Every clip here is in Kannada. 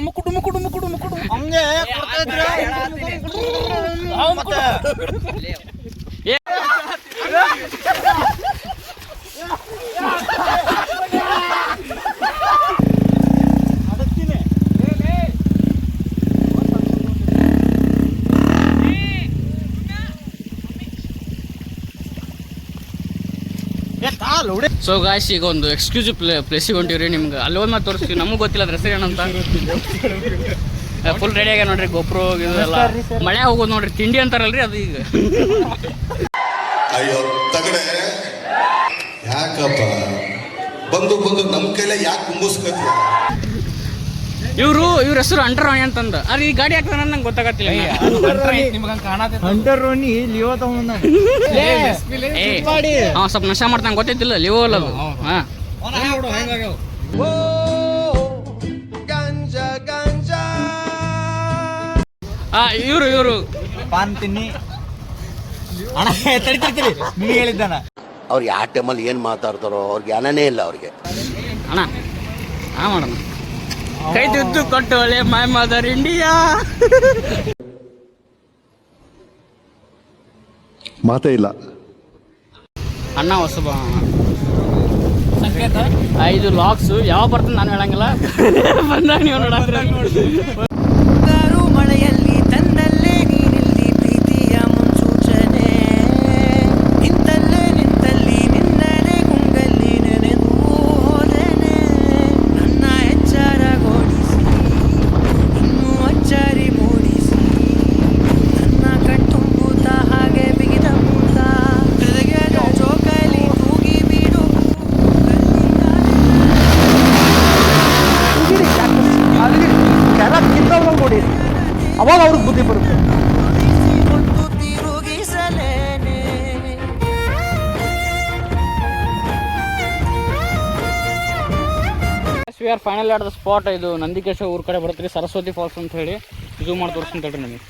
ಮುಕ್ಕುಡು ಮುಕ್ಕುಡು ಮುಕ್ಕುಡು ಮುಕ್ಕುಡು ಹಂಗೆ ಕೊಡ್ತಾ ಇದ್ರೆ ಸೊ ಗಾಯ್ಸ್ ಈಗ ಒಂದು ಎಕ್ಸ್ಕ್ಲೂಸಿವ್ ಪ್ಲೇ ಪ್ಲೇಸಿಗೆ ಹೊಂಟಿವ್ರಿ. ನಿಮ್ಗೆ ಅಲ್ಲಿ ಹೋಗಿ ಮತ್ತೆ ತೋರಿಸ್ತೀವಿ. ನಮಗೆ ಗೊತ್ತಿಲ್ಲ ಅದ್ರ ಹೆಸರು ಏನಂತ ಫುಲ್ ರೆಡಿ ಆಗ್ಯ ನೋಡ್ರಿ ಗೊಬ್ಬರ ಇದೆಲ್ಲ ಮಳೆ ಹೋಗೋದು ನೋಡ್ರಿ ತಿಂಡಿ ಅಂತಾರಲ್ರಿ ಅದು ಈಗ. ಅಯ್ಯೋ ತಗಡೆ. ಯಾಕಪ್ಪ? ಬಂದು ಬಂದು ನಮ್ಮ ಕೈಲೇ ಯಾಕೆ ಕುಂಬಿಸ್ಕೊತೀಯ? ಇವರು ಇವ್ರ ಹೆಸರು ಅಂಡರ್ ಅಂತಂದ. ಅದ್ರ ಈ ಗಾಡಿ ಹಾಕ್ತಾನ ನಂಗೆ ಗೊತ್ತಾಗತ್ತಿಲ್ಲ. ಹಂಟರ್ ರೋನಿ ಲಿಯೋ ತಗೊಂಡ ಅವ ಸ್ವಲ್ಪ ನಶ ಮಾಡ್ತಾನೆ ಗೊತ್ತೈತಿಲ್ಲ ಲಿವೋ ಅಲ್ಲ ಅದು. ಹಾ. ಆ ಇವರು ಇವರು. ಪಾನ್ ತಿನ್ನಿ. ಅಣ್ಣ ತಡಿ ತಡಿ ತಡಿ. ನೀ ಹೇಳಿದ್ದಾನ. ಅವ್ರು ಯಾವ ಟೈಮಲ್ಲಿ ಏನು ಮಾತಾಡ್ತಾರೋ ಅವ್ರಿಗೆ ಜ್ಞಾನನೇ ಇಲ್ಲ ಅವ್ರಿಗೆ. ಅಣ್ಣ ಹಾ ಮಾಡೋಣ. ಕೈ ತುತ್ತು ಕೊಟ್ಟು ಒಳ್ಳೆ ಮೈ ಮದರ್ ಇಂಡಿಯಾ ಮಾತೇ ಇಲ್ಲ. ಅಣ್ಣ ಹೊಸಬ. ಐದು ಲಾಕ್ಸ್ ಯಾವ ಬರ್ತದೆ ನಾನು ಹೇಳಂಗಿಲ್ಲ. ಬಂದಾಗ ನೀವು ನೋಡಂದ್ರೆ ಬುದ್ಧಿ ಬರುತ್ತೆ. We are final at the spot ಇದು ನಂದಿಕೇಶ ಊರ್ ಕಡೆ ಬರುತ್ತೆ ಸರಸ್ವತಿ ಫಾಲ್ಸ್ ಅಂತ ಹೇಳಿ. ಇದು ಮಾಡಿ ತೋರಿಸ್ತೀನಿ ತಡ್ರಿ ನಮಗೆ.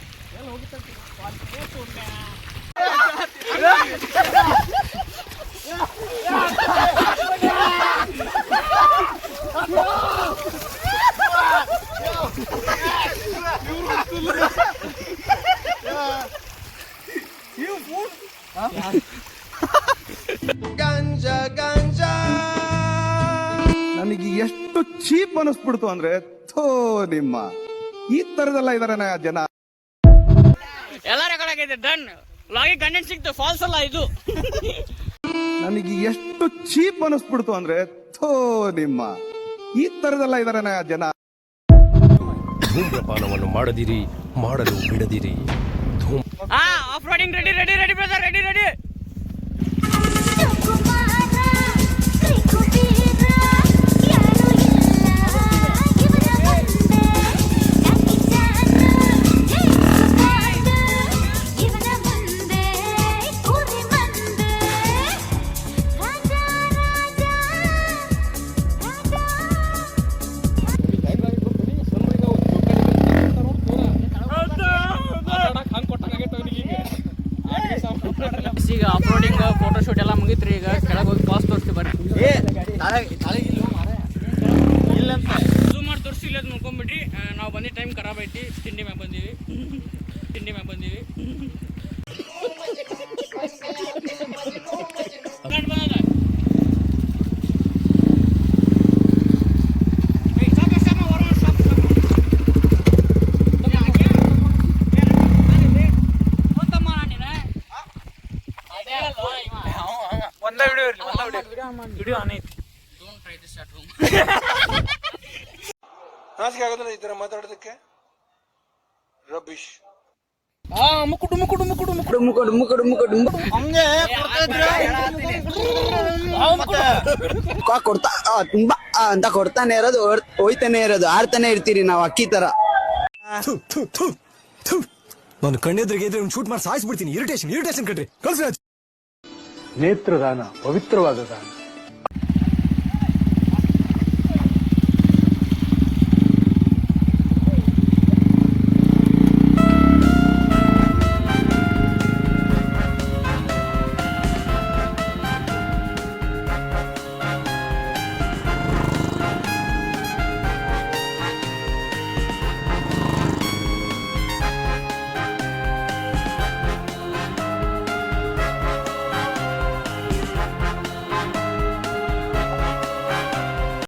ನನಗೆ ಎಷ್ಟು ಚೀಪ್ ಅನಿಸ್ಬಿಡ್ತು ಅಂದ್ರೆ ಥೋ ನಿಮ್ಮ. ಈ ತರದೆಲ್ಲ ಇದಾರೆ ಜನ. ಎಲ್ಲ ರೆಕಾರ್ಡ್ ಆಗೈತೆ ಡನ್. ಲಾಗಿ ಕಂಟೆಂಟ್ ಸಿಕ್ತು ಫಾಲ್ಸ್ ಅಲ್ಲ ಇದು. ನನಗೆ ಎಷ್ಟು ಚೀಪ್ ಅನಿಸ್ಬಿಡ್ತು ಅಂದ್ರೆ ಥೋ ನಿಮ್ಮ. ಈ ತರದೆಲ್ಲ ಇದಾರೆ ಜನ. ಧೂಮ್ರಪಾನವನ್ನು ಮಾಡದಿರಿ ಮಾಡಲು ಬಿಡದಿರಿ. ಧೂಮ್ ಆ off roading ready ready ready ready ಈಗ ಆಫ್ ರೋಡಿಂಗ್ ಫೋಟೋ ಶೂಟ್ ಎಲ್ಲ ಮುಗಿತ್ರಿ ಈಗ ಕೆಳಗೆ ಹೋಗಿ ಪಾಸ್ ತೋರಿಸ್ತೀವಿ ಬರ್ರಿ. ಇಲ್ಲಂತ. ಮಾಡಿ ತೋರಿಸಿಲ್ಲ ನೋಡ್ಕೊಂಬಿಟ್ರಿ ನಾವು ಬಂದಿದ್ದ ಟೈಮ್ ಖರಾಬ್ ಐತಿ. ತಿಂಡಿ ಮ್ಯಾಗ ಬಂದೀವಿ. ತಿಂಡಿ ಮ್ಯಾಗ ಬಂದೀವಿ. ವಿಡಿಯೋ ಆನ್ ಐತಿ. ಆಗೋದಿಲ್ಲ ಈ ಮಾತಾಡೋದಕ್ಕೆ? ರಬೀಶ್ ಕೊಡ್ತಾ ತುಂಬಾ ಅಂತ ಕೊಡ್ತಾನೆ ಇರೋದು ಹೋಯ್ತಾನೆ ಇರೋದು ಆಡ್ತಾನೆ ಇರ್ತೀರಿ ನಾವು ಅಕ್ಕಿ ತರ. ನಾನು ಕಣ್ಣೆದ್ರಿಗೆ ಇದ್ರೆ ಶೂಟ್ ಮಾಡಿ ಸಾಯಿಸ್ಬಿಡ್ತೀನಿ. ಇರಿಟೇಷನ್ ಇರಿಟೇಷನ್ ಕಟ್ರಿ ಕಳ್ಸಿ ನೇತ್ರದಾನ ಪವಿತ್ರವಾದ ದಾನ.